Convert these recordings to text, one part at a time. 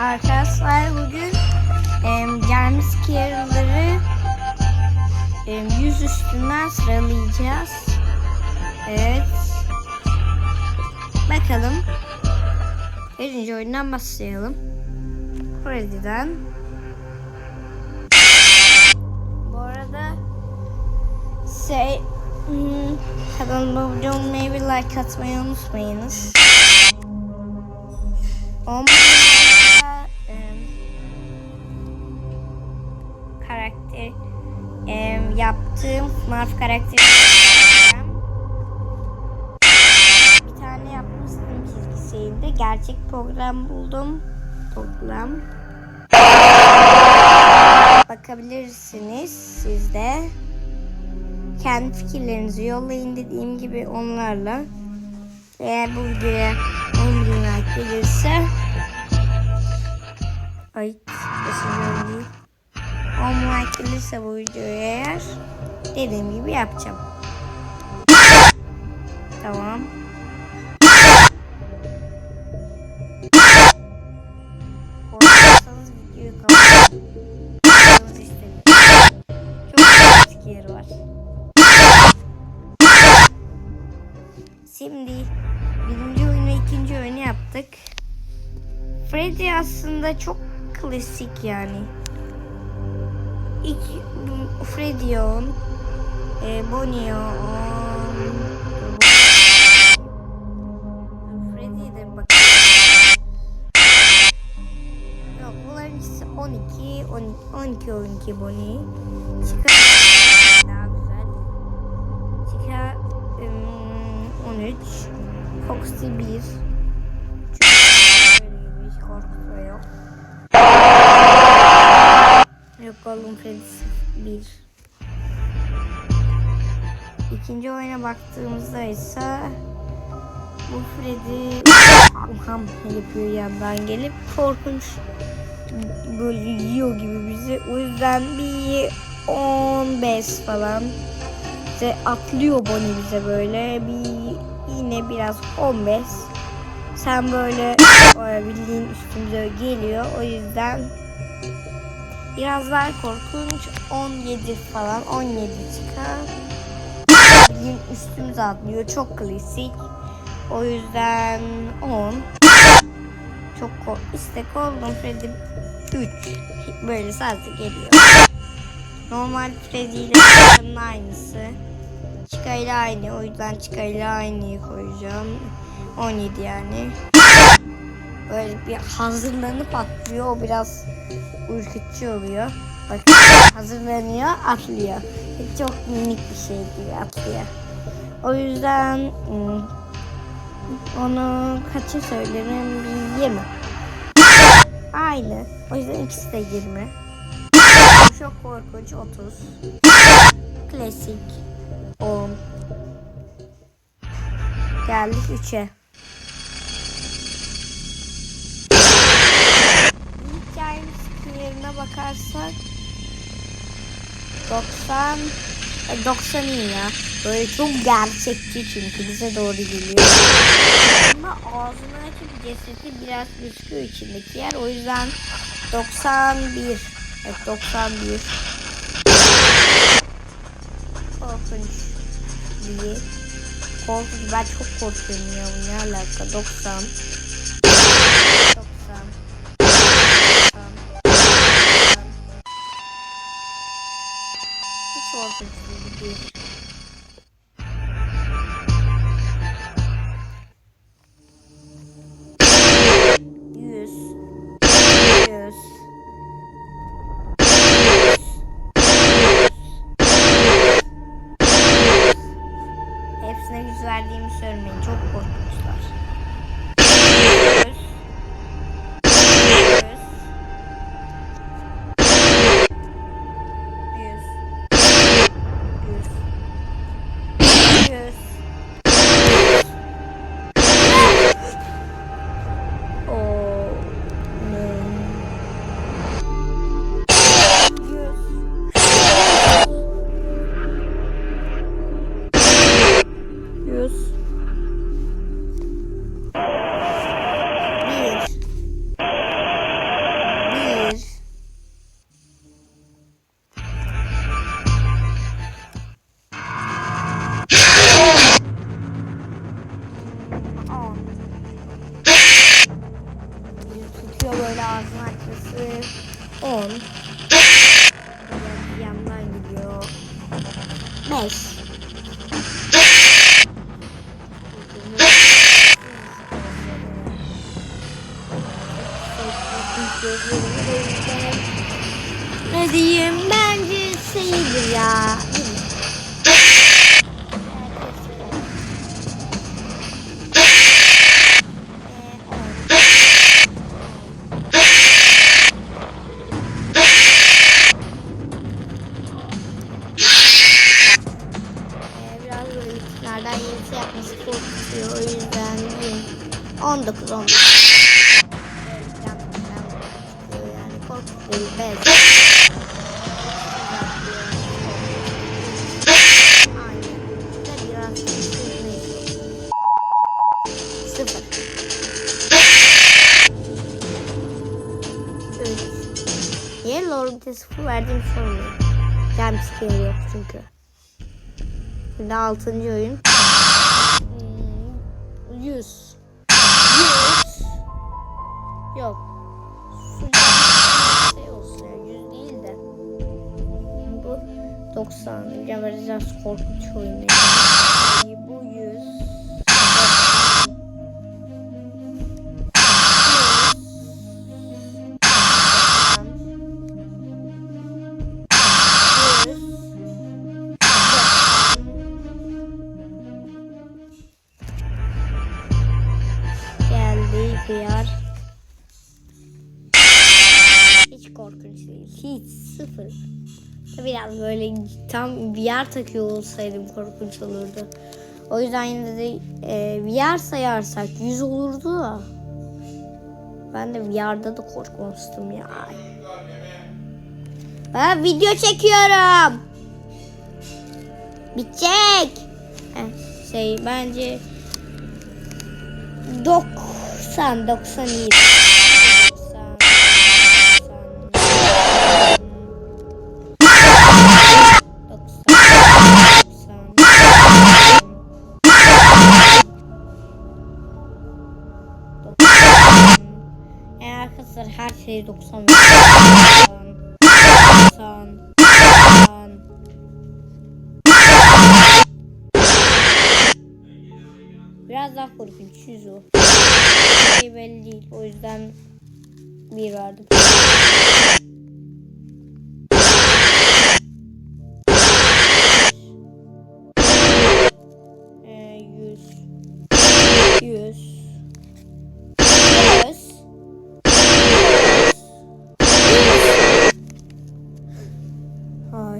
Arkadaşlar bugün e, gelmiş kiraları e, yüz üstünden sıralayacağız. Evet. Bakalım. Birinci oyundan başlayalım. Freddy'den. Bu arada şey hmm, kanalıma abone olmayı ve like atmayı unutmayınız. 10 yaptığım FNAF karakteri bir tane yapmıştım çizgiseydi. Gerçek program buldum. Program. Bakabilirsiniz siz de. Kendi fikirlerinizi yollayın dediğim gibi onlarla. Eğer bu videoya 10 bin like gelirse Ay gelirse bu videoya eğer dediğim gibi yapacağım. Tamam. Korkarsanız videoyu kapatın. Çok yeri var. Şimdi birinci oyunu ikinci oyunu yaptık. Freddy aslında çok klasik yani. İlk Freddy on, e, Bonnie on, Freddy'ye de bakalım. Yok bunların ikisi 12, 12, 12, 12 Bonnie. Chica daha güzel. Chica ım, 13, Foxy 1. Yok oğlum Freddy 1. İkinci oyuna baktığımızda ise bu Freddy ham yapıyor yandan gelip korkunç böyle yiyor gibi bizi. O yüzden bir 15 falan bize atlıyor Bonnie bize böyle bir yine biraz 15 sen böyle bildiğin üstümüze geliyor o yüzden biraz daha korkunç. 17 falan 17 çıkar. Bildiğin üstümüze atlıyor. Çok klasik. O yüzden 10 çok istek oldum Freddy. 3 böyle sadece geliyor. Normal Freddy ile Chica'nın aynısı. Chica ile aynı. O yüzden Chica ile aynıyı koyacağım. 17 yani bir hazırlanıp atlıyor o biraz ürkütücü oluyor Bakın hazırlanıyor atlıyor çok minik bir şey gibi atlıyor o yüzden hmm, onu kaça söylerim? Bir 20. Aynı. O yüzden ikisi de 20. Çok korkunç 30. Klasik 10. Geldik 3'e. Yerine bakarsak 90 e, 90 iyi ya. Böyle çok gerçekçi çünkü bize doğru geliyor. Ama ağzını açıp cesedi biraz gözüküyor içindeki yer. O yüzden 91. Evet 91. Korkunç diye. Korkunç. Ben çok korkuyorum ya. Ne alaka? 90. 90. 90. Yüz. Yüz. Hepsine yüz verdiğimi söylemeyin. Çok korkunçlar. 5. Ne diyeyim bence 19 olmuş. Evet. Niye Lord'e sıfır verdiğim sormuyor. Jumpscare şey yok çünkü. Şimdi altıncı oyun. 100. 100. Yok. Su şey olsun yani 100 değil de. Bu 90. Ya biraz korkunç oyun. Yani. Bu 100. 100. Geldi. Hiç Hiç sıfır. Biraz böyle tam VR takıyor olsaydım korkunç olurdu. O yüzden yine de e, VR sayarsak 100 olurdu da. Ben de VR'da da korkmuştum ya. Ben video çekiyorum. Bitecek. Heh, şey bence 90 90 iyi. Şey 90 90 90 Biraz daha korkunç yüz o. Şey belli değil. O yüzden bir verdim.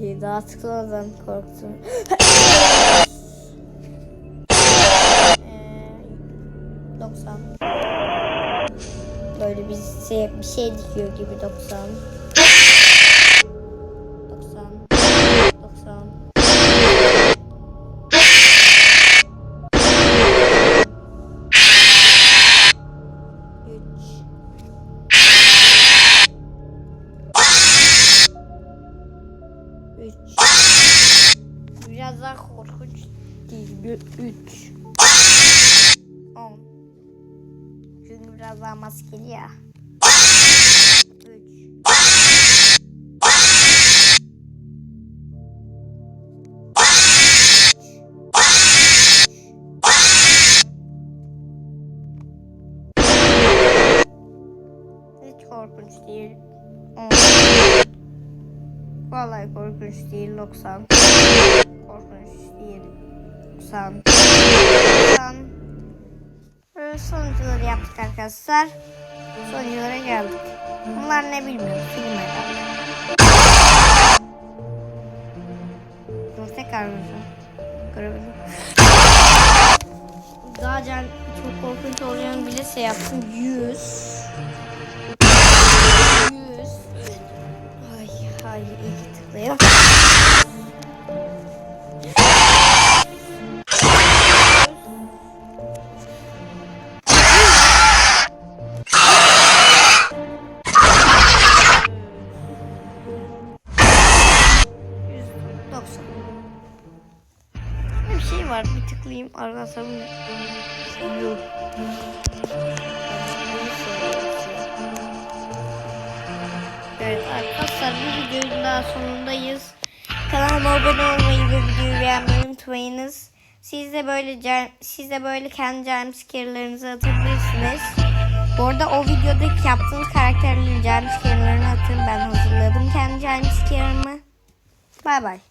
Daha tıklamadan korktum. Ee, 90. Böyle bir şey, bir şey dikiyor gibi 90. 90. biraz daha maskeli ya. Korkunç değil. On. Vallahi korkunç değil 90. Korkunç değil 90. 90. Böyle sonuçları yaptık arkadaşlar. Sonuçlara geldik. Bunlar ne bilmiyorum. Film herhalde. Dur tekrar. Görebilirim. Daha can çok korkunç olacağını bile şey yaptım. 100. 100. Ay ay iyi ki bir tıklayayım arkadaşlar bunu. Yuh. Evet arkadaşlar bir videonun daha sonundayız. Kanalıma abone olmayı ve videoyu beğenmeyi unutmayınız. Siz de böyle siz de böyle kendi jumpscare'larınızı atabilirsiniz. Bu arada o videodaki yaptığınız karakterlerin jumpscare'larını atın. Ben hazırladım kendi jumpscare'ımı. Bay bay.